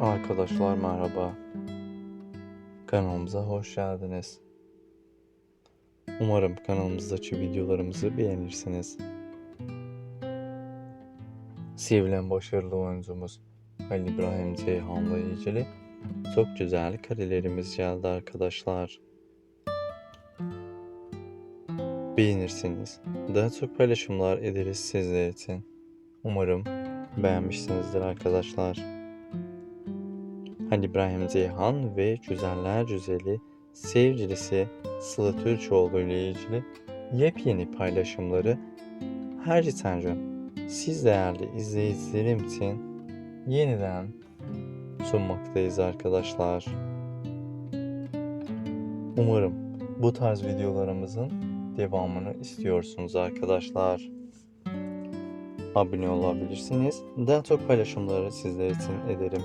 Arkadaşlar merhaba. Kanalımıza hoş geldiniz. Umarım kanalımızdaki videolarımızı beğenirsiniz. Sevilen başarılı oyuncumuz Halil İbrahim Ceyhan'la ilgili çok güzel karelerimiz geldi arkadaşlar. Beğenirsiniz. Daha çok paylaşımlar ederiz sizler için. Umarım beğenmişsinizdir arkadaşlar. Halil İbrahim Ceyhan ve Güzeller Güzeli sevgilisi Sıla Türkoğlu ile ilgili yepyeni paylaşımları her geçen siz değerli izleyicilerim için yeniden sunmaktayız arkadaşlar. Umarım bu tarz videolarımızın devamını istiyorsunuz arkadaşlar. Abone olabilirsiniz. Daha çok paylaşımları sizler için ederim.